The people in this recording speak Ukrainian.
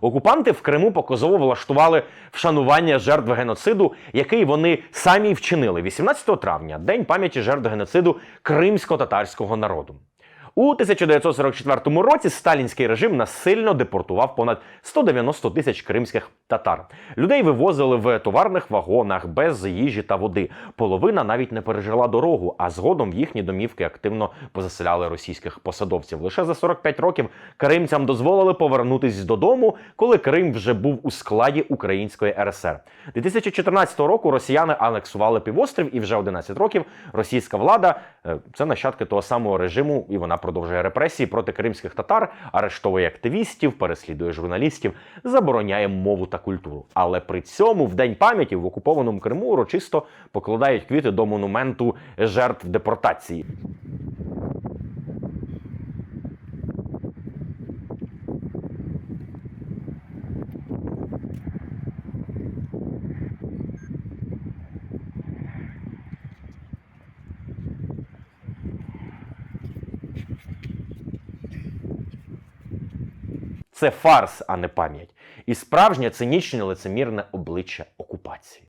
Окупанти в Криму показово влаштували вшанування жертв геноциду, який вони самі вчинили 18 травня, день пам'яті жертв геноциду кримсько-татарського народу. У 1944 році сталінський режим насильно депортував понад 190 тисяч кримських татар. Людей вивозили в товарних вагонах без їжі та води. Половина навіть не пережила дорогу, а згодом їхні домівки активно позаселяли російських посадовців. Лише за 45 років кримцям дозволили повернутись додому, коли Крим вже був у складі Української РСР. 2014 року росіяни анексували півострів, і вже 11 років російська влада е, це нащадки того самого режиму, і вона продовжує репресії проти кримських татар, арештовує активістів, переслідує журналістів, забороняє мову та культуру. Але при цьому в день пам'яті в окупованому Криму урочисто покладають квіти до монументу жертв депортації. Це фарс, а не пам'ять. І справжнє цинічне лицемірне обличчя окупації.